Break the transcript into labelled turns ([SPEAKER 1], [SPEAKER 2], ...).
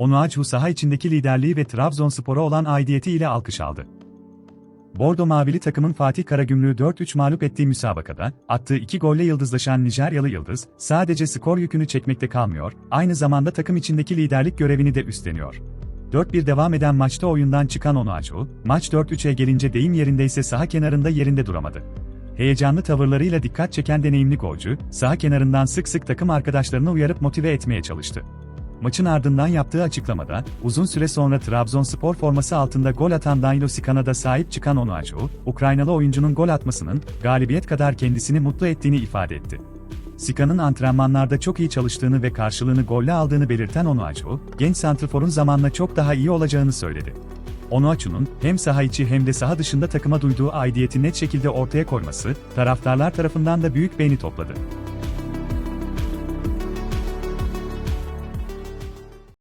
[SPEAKER 1] Onuachu saha içindeki liderliği ve Trabzonspor'a olan aidiyeti ile alkış aldı. Bordo Mavili takımın Fatih Karagümrük'ü 4-3 mağlup ettiği müsabakada, attığı iki golle yıldızlaşan Nijeryalı Yıldız, sadece skor yükünü çekmekte kalmıyor, aynı zamanda takım içindeki liderlik görevini de üstleniyor. 4-1 devam eden maçta oyundan çıkan Onuachu, maç 4-3'e gelince deyim yerindeyse saha kenarında yerinde duramadı. Heyecanlı tavırlarıyla dikkat çeken deneyimli golcü, saha kenarından sık sık takım arkadaşlarını uyarıp motive etmeye çalıştı. Maçın ardından yaptığı açıklamada, uzun süre sonra Trabzonspor forması altında gol atan Danilo Sikan'a sahip çıkan Onuachu, Ukraynalı oyuncunun gol atmasının, galibiyet kadar kendisini mutlu ettiğini ifade etti. Sikan'ın antrenmanlarda çok iyi çalıştığını ve karşılığını golle aldığını belirten Onuachu, genç santrforun zamanla çok daha iyi olacağını söyledi. Onuachu'nun hem saha içi hem de saha dışında takıma duyduğu aidiyeti net şekilde ortaya koyması, taraftarlar tarafından da büyük beğeni topladı.